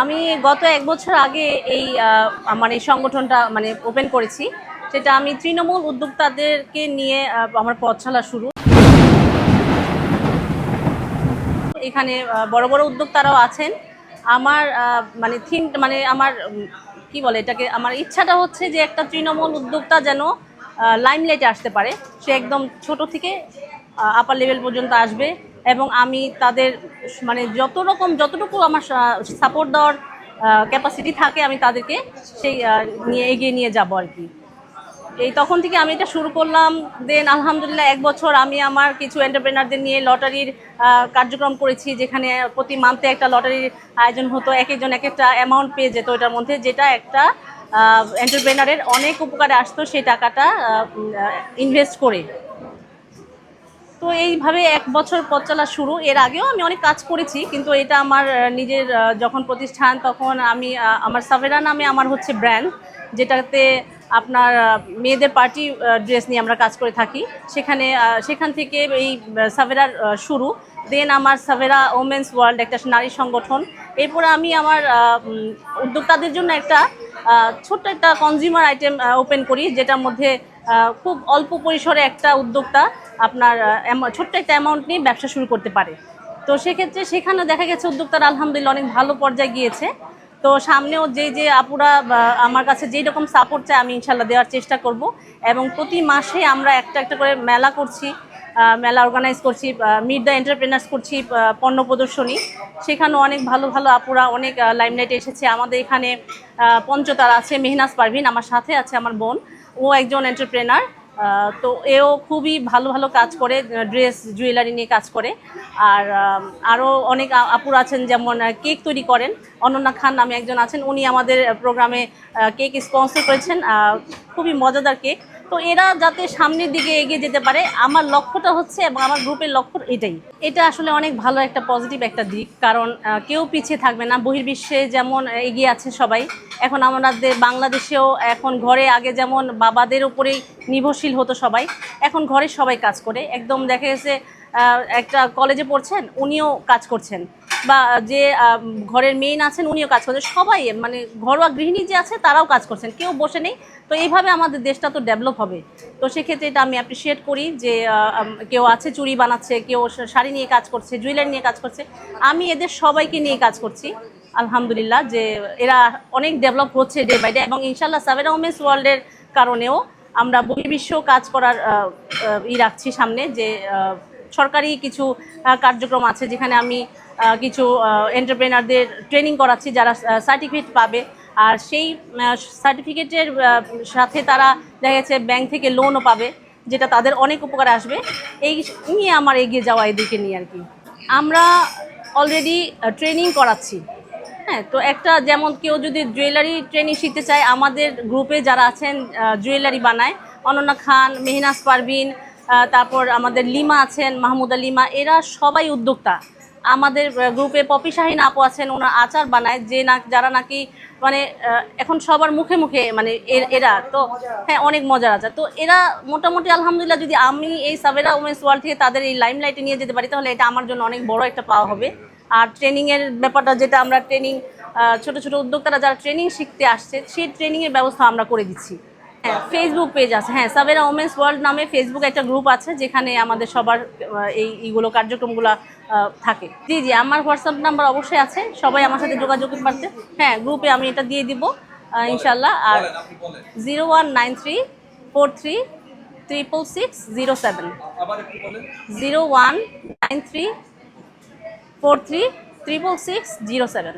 আমি গত এক বছর আগে এই আমার এই সংগঠনটা মানে ওপেন করেছি সেটা আমি তৃণমূল উদ্যোক্তাদেরকে নিয়ে আমার পথ চলা শুরু। এখানে বড় বড় উদ্যোক্তারাও আছেন। আমার মানে থিম মানে আমার কি বলে এটাকে, আমার ইচ্ছাটা হচ্ছে যে একটা তৃণমূল উদ্যোক্তা যেন লাইমলাইটে আসতে পারে। সে একদম ছোট থেকে আপার লেভেল পর্যন্ত আসবে। এবং আমি তাদের মানে যত রকম, যতটুকু আমার সাপোর্ট দেওয়ার ক্যাপাসিটি থাকে, আমি তাদেরকে সেই নিয়ে এগিয়ে নিয়ে যাব আর কি। এই তখন থেকে আমি এটা শুরু করলাম। দেন আলহামদুলিল্লাহ এক বছর আমি আমার কিছু এন্টারপ্রেনারদের নিয়ে লটারির কার্যক্রম করেছি, যেখানে প্রতি মান্থে একটা লটারির আয়োজন হতো, এক একজন এক একটা অ্যামাউন্ট পেয়ে যেত ওটার মধ্যে, যেটা একটা এন্টারপ্রেনারের অনেক উপকারে আসতো, সেই টাকাটা ইনভেস্ট করে। তো এইভাবে এক বছর পথ চলা শুরু। এর আগেও আমি অনেক কাজ করেছি, কিন্তু এটা আমার নিজের যখন প্রতিষ্ঠান, তখন আমি আমার সাভেরা নামে আমার হচ্ছে ব্র্যান্ড, যেটাতে আপনার মেয়েদের পার্টি ড্রেস নিয়ে আমরা কাজ করে থাকি। সেখানে সেখান থেকে এই সাভেরার শুরু। দেন আমার সাভেরা ওমেন্স ওয়ার্ল্ড একটা নারী সংগঠন। এরপরে আমি আমার উদ্যোক্তাদের জন্য একটা ছোট্ট একটা কনজিউমার আইটেম ওপেন করি, যেটার মধ্যে খুব অল্প পরিসরে একটা উদ্যোক্তা আপনার ছোট্ট একটা অ্যামাউন্ট নিয়ে ব্যবসা শুরু করতে পারে। তো সেক্ষেত্রে সেখানে দেখা গেছে উদ্যোক্তারা আলহামদুলিল্লাহ অনেক ভালো পর্যায়ে গিয়েছে। তো সামনেও যে যে আপুরা আমার কাছে যেই রকম সাপোর্ট চায়, আমি ইনশাল্লাহ দেওয়ার চেষ্টা করব। এবং প্রতি মাসে আমরা একটা একটা করে মেলা করছি মেলা অর্গানাইজ করছি মিট দ্য এন্টারপ্রেনার্স করছি পণ্য প্রদর্শনী। সেখানেও অনেক ভালো ভালো আপুরা অনেক লাইমলাইটে এসেছে। আমাদের এখানে পঞ্চতারা আছে, মেহনাজ পারভিন আমার সাথে আছে, আমার বোন। ও একজন এন্টারপ্রেনার তো এও খুবই ভালো ভালো কাজ করে ড্রেস জুয়েলারি নিয়ে কাজ করে। আর আরও অনেক আপুর আছেন যেমন কেক তৈরি করেন। অনন্যা খান নামে একজন আছেন, উনি আমাদের প্রোগ্রামে কেক স্পন্সর করেছেন। খুবই মজাদার কেক তো এরা যাতে সামনের দিকে এগিয়ে যেতে পারে, আমার লক্ষ্যটা হচ্ছে এবং আমার গ্রুপের লক্ষ্য এটাই। এটা আসলে অনেক ভালো একটা পজিটিভ একটা দিক, কারণ কেউ পিছিয়ে থাকবে না। বহির্বিশ্বে যেমন এগিয়ে আছে সবাই, এখন আমাদের বাংলাদেশেও এখন ঘরে আগে যেমন বাবাদের উপরেই নির্ভরশীল হতো সবাই, এখন ঘরে সবাই কাজ করে। একদম দেখা গেছে একটা কলেজে পড়ছেন, উনিও কাজ করছেন। বা যে ঘরের মেইন আছেন উনিও কাজ করছেন। সবাই মানে ঘরোয়া গৃহিণী যে আছে তারাও কাজ করছেন। কেউ বসে নেই। তো এইভাবে আমাদের দেশটা তো ডেভেলপ হবে। তো সেক্ষেত্রে এটা আমি অ্যাপ্রিসিয়েট করি যে কেউ আছে, চুড়ি বানাচ্ছে, কেউ শাড়ি নিয়ে কাজ করছে জুয়েলারি নিয়ে কাজ করছে। আমি এদের সবাইকে নিয়ে কাজ করছি। আলহামদুলিল্লাহ যে, এরা অনেক ডেভেলপ হচ্ছে ডে বাই ডে এবং ইনশাল্লাহ সাবেরা উমেন্স ওয়ার্ল্ডের কারণেও আমরা বহির্বিশ্ব কাজ করার ই রাখছি সামনে যে সরকারি কিছু কার্যক্রম আছে যেখানে আমি কিছু এন্টারপ্রেনারদের ট্রেনিং করাচ্ছি যারা সার্টিফিকেট পাবে। আর সেই সার্টিফিকেটের সাথে তারা দেখা যাচ্ছে ব্যাংক থেকে লোনও পাবে, যেটা তাদের অনেক উপকারে আসবে। এই নিয়ে আমার এগিয়ে যাওয়া এদিকে নিয়ে আর কি। আমরা অলরেডি ট্রেনিং করাচ্ছি। হ্যাঁ তো একটা যেমন কেউ যদি জুয়েলারি ট্রেনিং শিখতে চায়, আমাদের গ্রুপে যারা আছেন জুয়েলারি বানায়, অনন্যা খান, মেহনাজ পারভিন তারপর আমাদের লিমা আছেন, মাহমুদা লিমা, এরা সবাই উদ্যোক্তা। আমাদের গ্রুপে পপি শাহিন আপু আছেন, ওনার আচার বানায়, যে না, যারা নাকি মানে এখন সবার মুখে মুখে মানে এর- তো হ্যাঁ অনেক মজার আচার। তো এরা মোটামুটি, আলহামদুলিল্লাহ, যদি আমি এই সাবেরা উমেন্স ওয়ার্ল্ড থেকে তাদের এই লাইমলাইটে নিয়ে যেতে পারি, তাহলে এটা আমার জন্য অনেক বড় একটা পাওয়া হবে। আর ট্রেনিংয়ের ব্যাপারটা, যেটা আমরা ট্রেনিং ছোট ছোট উদ্যোক্তারা যারা ট্রেনিং শিখতে আসছে, সেই ট্রেনিংয়ের ব্যবস্থা আমরা করে দিচ্ছি। হ্যাঁ ফেসবুক পেজ আছে। হ্যাঁ সাবেরা ওমেন্স ওয়ার্ল্ড নামে ফেসবুক একটা গ্রুপ আছে যেখানে আমাদের সবার এই এইগুলো কার্যক্রমগুলো থাকে। জি জি আমার হোয়াটসঅ্যাপ নাম্বার অবশ্যই আছে। সবাই আমার সাথে যোগাযোগ করতে হ্যাঁ গ্রুপে আমি এটা দিয়ে দিব ইনশাল্লাহ আর zero one nine three four three triple six zero seven zero one nine three four three triple six zero seven